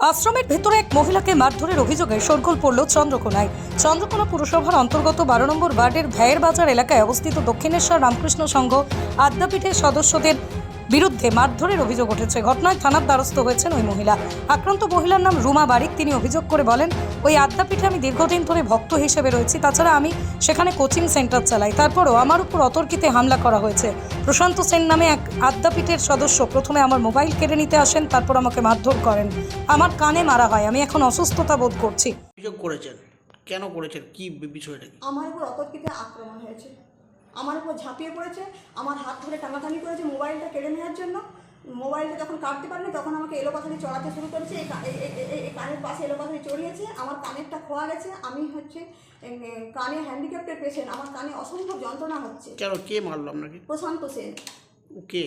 আশ্রমের ভেতরে এক মহিলাকে মারধরের অভিযোগে শোরগোল পড়ল চন্দ্রকোনায়। চন্দ্রকোনা পুরসভার অন্তর্গত বারো নম্বর ওয়ার্ডের ভ্যায়ের বাজার এলাকায় অবস্থিত দক্ষিণেশ্বর রামকৃষ্ণ সংঘ আদ্যাপীঠের সদস্যদের বিরুদ্ধে মারধরের অভিযোগ উঠেছে। ঘটনায় থানার দ্বারস্থ হয়েছেন ওই মহিলা। আক্রান্ত মহিলার নাম রুমা বারিক। তিনি অভিযোগ করে বলেন ওই আদ্যাপীঠে আমি দীর্ঘদিন ধরে ভক্ত হিসেবে রয়েছি। তাছাড়া আমি সেখানে কোচিং সেন্টার চালাই। তারপরও আমার উপর অতর্কিতে হামলা করা হয়েছে। প্রশান্ত সেন নামে এক আদ্যাপীঠের সদস্য প্রথমে আমার মোবাইল কেড়ে নিতে আসেন তারপর আমাকে মারধর করেন। আমার কানে মারা হয়। আমি এখন অসুস্থতা বোধ করছি। অভিযোগ করেছেন। কেন করেছেন? কি বিষয়টা আমার উপর অতর্কিতে আক্রমণ হয়েছে। আমার উপর ঝাঁপিয়ে পড়েছে আমার হাত ধরে টানাটানি করেছে মোবাইলটা কেড়ে নেওয়ার জন্য। মোবাইলটা যখন কাটতে পারেনি তখন আমাকে এলোপাথারি চড়াতে শুরু করেছে এই কানের পাশে এলোপাথারি চড়িয়েছে আমার কানেরটা খোয়া গেছে আমি হচ্ছে কানে হ্যান্ডিক্যাপ্টের পেশেন্ট আমার কানে অসম্ভব যন্ত্রণা হচ্ছে। কেন কে মারলো আপনাকে? প্রশান্ত সেন। কে?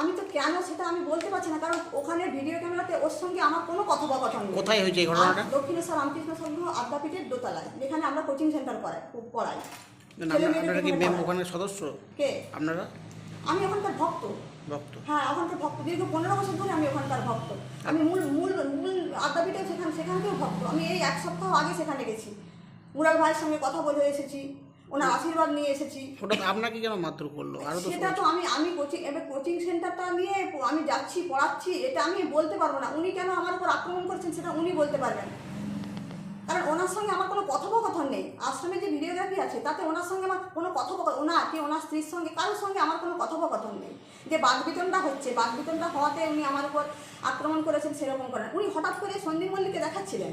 আমি তো কেন সেটা আমি বলতে পারছি না কারণ ওখানে ভিডিও ক্যামেরাতে ওর সঙ্গে আমার কোনো কথোপকথন নেই। কোথায় হয়েছে এই ঘটনাটা? দক্ষিণেশ্বর রামকৃষ্ণ সংঘ আদ্যাপীঠের দোতলায় যেখানে আমরা কোচিং সেন্টার করাই পড়াই। আপনারা- কি মেম সদস্য? কে? আপনারা? আমি ওখানকার ভক্ত। ভক্ত? হ্যাঁ ওখানকার ভক্ত। দীর্ঘ পনেরো বছর ধরে আমি ওখানকার ভক্ত। আমি মূল মূল মূল আদ্যাপীঠে সেখানে সেখানকেও ভক্ত। আমি এই এক সপ্তাহ আগে সেখানে গেছি। মুরাল ভাইয়ের সঙ্গে কথা বলে এসেছি। ওনার আশীর্বাদ নিয়ে এসেছি। হঠাৎ আপনাকে কেন মারধর করল? আরও সেটা তো আমি আমি কোচিং এবার কোচিং সেন্টারটা নিয়ে আমি যাচ্ছি পড়াচ্ছি এটা আমি বলতে পারব না। উনি কেন আমার উপর আক্রমণ করছেন সেটা উনি বলতে পারবেন। কারণ ওনার সঙ্গে আমার কোনো কথোপকথন নেই। আশ্রমে যে ভিডিওগ্রাফি আছে, তাতে ওনার সঙ্গে আমার কোনো কথোপকথন, ওনার কি ওনার স্ত্রীর সঙ্গে, কারোর সঙ্গে আমার কোনো কথোপকথন নেই। যে বাগবিতনটা হচ্ছে বাগবিতনটা হওয়াতে উনি আমার উপর আক্রমণ করেছেন সেরকম করেন উনি হঠাৎ করে সন্দীপ মল্লিককে দেখাচ্ছিলেন।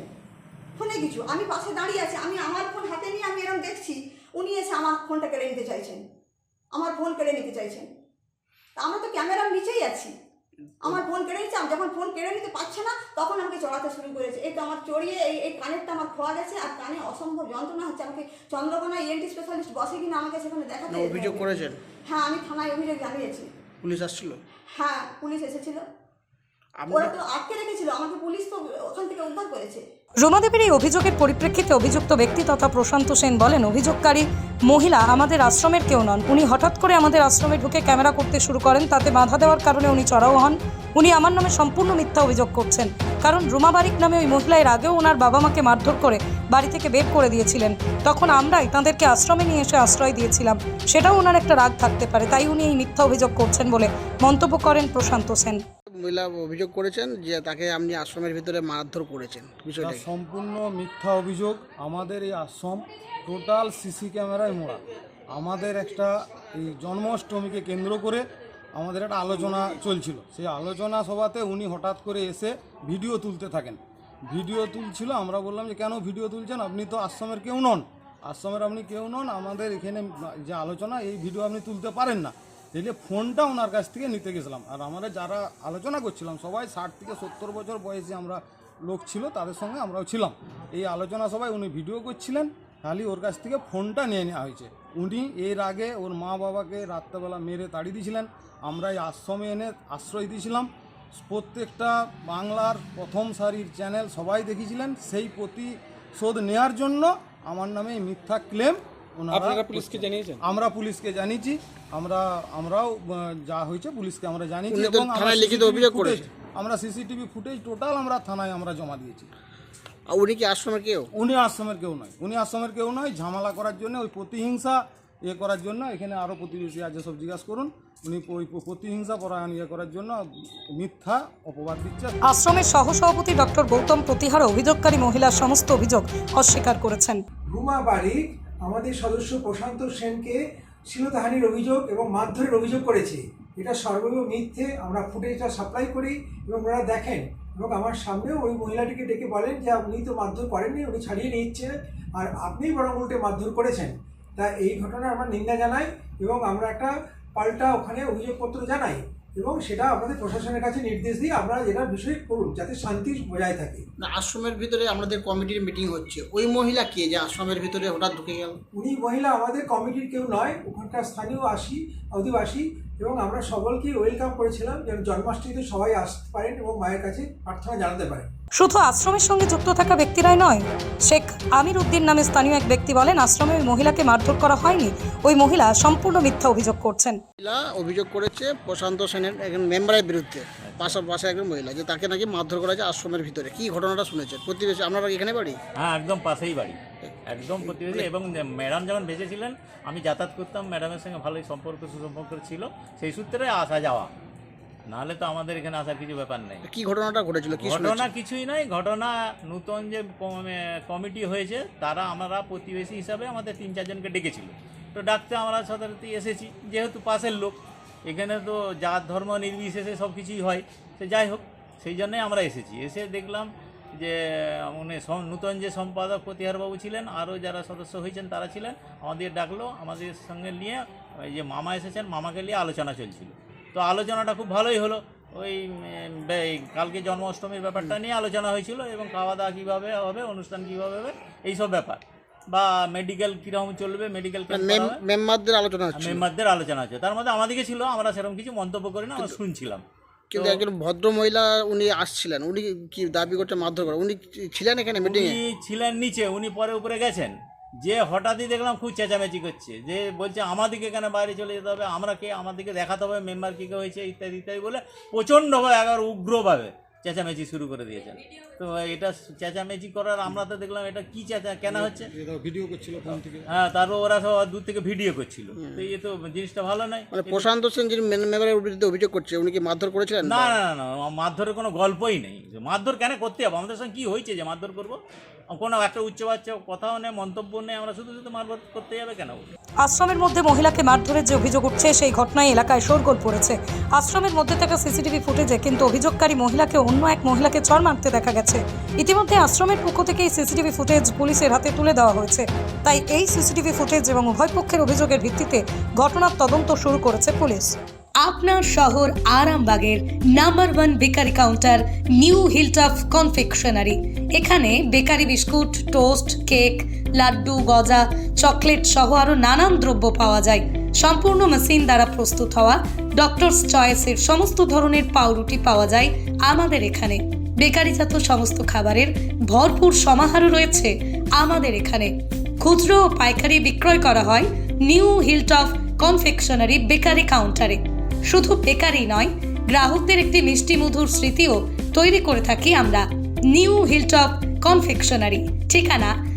ফোনে কিছু, আমি পাশে দাঁড়িয়ে আছি, আমি আমার ফোন হাতে নিয়ে আমি এরকম দেখছি, উনি এসে আমার ফোনটা কেড়ে নিতে চাইছেন। আমার ফোন কেড়ে নিতে চাইছেন। তা আমরা তো ক্যামেরার নিচেই আছি। আমার ফোন কেড়ে নিচ্ছে? আমি যখন ফোন কেড়ে নিতে পারছে না তখন আমাকে চড়াতে শুরু করেছে। এই তো আমার চড়িয়ে এই এই কানেরটা আমার খোয়া গেছে আর কানে অসম্ভব যন্ত্রণা হচ্ছে। আমাকে চন্দ্রকোনা ইএনটি স্পেশালিস্ট বসে কিনা আমাকে সেখানে দেখাতে অভিযোগ করেছেন? হ্যাঁ আমি থানায় অভিযোগ জানিয়েছি। পুলিশ আসছিল? হ্যাঁ পুলিশ এসেছিল। ওরা তো আটকে রেখেছিল। আমাকে পুলিশ তো ওখান থেকে উদ্ধার করেছে। রুমাদেবীর এই অভিযোগের পরিপ্রেক্ষিতে অভিযুক্ত ব্যক্তি তথা প্রশান্ত সেন বলেন, অভিযোগকারী মহিলা আমাদের আশ্রমের কেউ নন। উনি হঠাৎ করে আমাদের আশ্রমে ঢুকে ক্যামেরা করতে শুরু করেন, তাতে বাধা দেওয়ার কারণে উনি চড়াও হন। উনি আমার নামে সম্পূর্ণ মিথ্যা অভিযোগ করছেন, কারণ রুমা বারিক নামে ওই মহিলা এর আগেও ওনার বাবা মাকে মারধর করে বাড়ি থেকে বের করে দিয়েছিলেন। তখন আমরাই তাদেরকে আশ্রমে নিয়ে এসে আশ্রয় দিয়েছিলাম। সেটাও ওনার একটা রাগ থাকতে পারে, তাই উনি এই মিথ্যা অভিযোগ করছেন বলে মন্তব্য করেন প্রশান্ত সেন। মহিলা অভিযোগ করেছেন যে তাকে আপনি আশ্রমের ভিতরে মারধর করেছেন। বিষয়টা? সম্পূর্ণ মিথ্যা অভিযোগ। আমাদের এই আশ্রম টোটাল সিসি ক্যামেরায় মোড়া। আমাদের একটা এই জন্মাষ্টমীকে কেন্দ্র করে আমাদের একটা আলোচনা চলছিল। সেই আলোচনা সভাতে উনি হঠাৎ করে এসে ভিডিও তুলতে থাকেন। ভিডিও তুলছিল, আমরা বললাম যে, কেন ভিডিও তুলছেন? আপনি তো আশ্রমের কেউ নন। আশ্রমের আপনি কেউ নন। আমাদের এখানে যে আলোচনা, এই ভিডিও আপনি তুলতে পারেন না। তাইলে ফোনটা ওনার কাছ থেকে নিতে গেছিলাম। আর আমরা যারা আলোচনা করছিলাম, সবাই ষাট থেকে সত্তর বছর বয়সী আমরা লোক ছিল, তাদের সঙ্গে আমরাও ছিলাম। এই আলোচনা সবাই উনি ভিডিও করছিলেন, খালি ওর কাছ থেকে ফোনটা নিয়ে নেওয়া হয়েছে। উনি এর আগে ওর মা বাবাকে রাত্রেবেলা মেরে তাড়িয়ে দিয়েছিলেন। আমরা এই আশ্রমে এনে আশ্রয় দিয়েছিলাম। প্রত্যেকটা বাংলার প্রথম সারির চ্যানেল সবাই দেখিয়েছিলেন। সেই প্রতিশোধ নেয়ার জন্য আমার নামে মিথ্যা ক্লেম ওনারা পুলিশকে জানিয়েছেন? আমরা পুলিশকে জানিয়েছি। আমরা আমরাও যা হয়েছে পুলিশকে আমরা জানিয়েছি থানায় লিখিত অভিযোগ করেছে। আমরা সিসিটিভি ফুটেজ টোটাল আমরা থানায় আমরা জমা দিয়েছি। উনি কি আশ্রমের কেউ? উনি আশ্রমের কেউ নয়। উনি আশ্রমের কেউ নয় ঝামেলা করার জন্য ওই প্রতিহিংসা ইয়ে করার জন্য এখানে আরও প্রতিবেশী আছে সব জিজ্ঞাসা করুন। উনি ওই প্রতিহিংসা পরায়ণ ইয়ে করার জন্য মিথ্যা অপবাদ দিচ্ছে। আশ্রমের সহসভাপতি ডক্টর গৌতম প্রতিহার অভিযোগকারী মহিলার সমস্ত অভিযোগ অস্বীকার করেছেন। রুমা বারিক আমাদের সদস্য প্রশান্ত সেনকে শ্লীলতাহানির অভিযোগ এবং মারধরের অভিযোগ করেছে। এটা সর্বৈব মিথ্যে, আমরা ফুটেজটা সাপ্লাই করি এবং ওনারা দেখেন। এবং আমার সামনেও ওই মহিলাটিকে ডেকে বলেন যে, আপনি তো মারধর করেননি, উনি ছাড়িয়ে নিচ্ছে আর আপনিই বরং উল্টে মারধর করেছেন। তা এই ঘটনা আমরা নিন্দা জানাই এবং আমরা একটা পাল্টা ওখানে অভিযোগপত্র জানাই। এবং সেটা আমাদের প্রশাসনের কাছে নির্দেশ দিয়ে আমরা যেটা বিষয়ে করুন যাতে শান্তি বজায় থাকে। না আশ্রমের ভিতরে আমাদের কমিটির মিটিং হচ্ছে। ওই মহিলা কে যে আশ্রমের ভিতরে হঠাৎ ঢুকে গেল? উনি মহিলা আমাদের কমিটির কেউ নয় ওখানকার স্থানীয় আসি অধিবাসী এবং আমরা সকলকে ওয়েলকাম করেছিলাম যেন জন্মাষ্টমীতে সবাই আসতে পারেন এবং মায়ের কাছে প্রার্থনা জানাতে পারেন। শুধু আশ্রমের সঙ্গে যুক্ত থাকা ব্যক্তিরাই নয় শেখ আমির উদ্দিন নামে স্থানীয় এক ব্যক্তি বলেন আশ্রমে ওই মহিলাকে মারধর করা হয়নি। ওই মহিলা সম্পূর্ণ মিথ্যা অভিযোগ করছেন। মহিলা অভিযোগ করেছে প্রশান্ত সেনের একজন মেম্বারের বিরুদ্ধে পাশাপাশি একজন মহিলা যে তাকে নাকি মারধর করা হয়েছে আশ্রমের ভিতরে। কি ঘটনাটা শুনেছেন? প্রতিবেশী আপনারা এখানে বাড়ি? হ্যাঁ একদম পাশেই বাড়ি। একদম প্রতিবেশী এবং ম্যাডাম যখন বেঁচে ছিলেন আমি যাতায়াত করতাম ম্যাডামের সঙ্গে ভালোই সম্পর্ক সুসম্পর্ক ছিল। সেই সূত্রে আসা যাওয়া। নাহলে তো আমাদের এখানে আসার কিছু ব্যাপার নেই। কি ঘটনাটা ঘটেছিল? ঘটনা কিছুই নয় ঘটনা নূতন যে কমিটি হয়েছে তারা আমরা প্রতিবেশী হিসাবে আমাদের তিন চারজনকে ডেকেছিল। তো ডাকতে আমরা সাধারণত এসেছি যেহেতু পাশের লোক এখানে তো জাত ধর্ম নির্বিশেষে সব কিছুই হয় সে যাই হোক সেই জন্যই আমরা এসেছি। এসে দেখলাম যে উনি সম- নূতন যে সম্পাদক প্রতিহারবাবু ছিলেন আরও যারা সদস্য হয়েছেন তারা ছিলেন। আমাদের ডাকলো আমাদের সঙ্গে নিয়ে ওই যে মামা এসেছেন মামাকে নিয়ে আলোচনা চলছিল। তো আলোচনাটা খুব ভালোই হলো। ওই কালকে জন্মাষ্টমীর ব্যাপারটা নিয়ে আলোচনা হয়েছিল এবং খাওয়া দাওয়া কীভাবে হবে অনুষ্ঠান কীভাবে হবে এইসব ব্যাপার। বা মেডিকেল কীরকম চলবে মেডিকেল মেম- মেম্বারদের আলোচনা হচ্ছে। মেম্বারদের আলোচনা হচ্ছে। তার মধ্যে আমাদেরকে ছিল আমরা সেরকম কিছু মন্তব্য করি না আমরা শুনছিলাম। কিন্তু একজন ভদ্র মহিলা উনি আসছিলেন উনি কি দাবি করতে মারধর করে উনি ছিলেন এখানে মিটিং ছিলেন নিচে উনি পরে উপরে গেছেন। যে হঠাৎই দেখলাম খুব চেঁচামেচি করছে। যে বলছে, আমাদেরকে কেন বাইরে চলে যেতে হবে আমরা কে আমাদেরকে দেখাতে হবে মেম্বার কী কী হয়েছে, ইত্যাদি ইত্যাদি বলে প্রচণ্ডভাবে একবার উগ্রভাবে চেঁচামেচি শুরু করে দিয়েছেন। তো এটা চেঁচামেচি করার আমরা তো দেখলাম এটা কি চেঁচা কেন হচ্ছে? ভিডিও করছিল হ্যাঁ তারপর ওরা সব দূর থেকে ভিডিও করছিল। তো এই তো জিনিসটা ভালো নয়। মানে প্রশান্ত সেন যিনি মেম্বারের বিরুদ্ধে অভিযোগ করছে উনি কি মারধর করেছিলেন? না না না না মারধরের কোনো গল্পই নেই। মারধর কেন করতে হবে? আমাদের সঙ্গে কী হয়েছে যে মারধর করব? কোনো একটা উচ্চ বাচ্চা কথাও নেই মন্তব্য নেই আমরা শুধু শুধু মারধর করতে যাবে কেন? আশ্রমের মধ্যে মহিলাকে মারধরের যে অভিযোগ উঠছে সেই ঘটনায় এলাকায় শোরগোল পড়েছে। আশ্রমের মধ্যে থাকা সিসিটিভি ফুটেজে কিন্তু অভিযোগকারী মহিলাকে অন্য এক মহিলাকে চর মারতে দেখা গেছে। ইতিমধ্যে আশ্রমের পক্ষ থেকে এই সিসিটিভি ফুটেজ পুলিশের হাতে তুলে দেওয়া হয়েছে। তাই এই সিসিটিভি ফুটেজ এবং উভয় পক্ষের অভিযোগের ভিত্তিতে ঘটনার তদন্ত শুরু করেছে পুলিশ। আপনার শহর আরামবাগের number one bakery counter new hilltop confectionery. এখানে bakery biscuit, toast, cake, laddu, গজা, চকলেট সহ আরও নানান দ্রব্য পাওয়া যায়। সম্পূর্ণ মেশিন দ্বারা প্রস্তুত হওয়া ডক্টরস চয়েসের সমস্ত ধরনের পাউরুটি পাওয়া যায় আমাদের এখানে। বেকারিজাত সমস্ত খাবারের ভরপুর সমাহারও রয়েছে আমাদের এখানে। খুচরো ও পাইকারি বিক্রয় করা হয় নিউ হিলটপ কনফেকশনারি বেকারি কাউন্টারে। শুধু বেকারি নয়, গ্রাহকদের একটি মিষ্টি মধুর স্মৃতিও তৈরি করে থাকি আমরা। নিউ হিলটপ কনফেকশনারি, ঠিকানা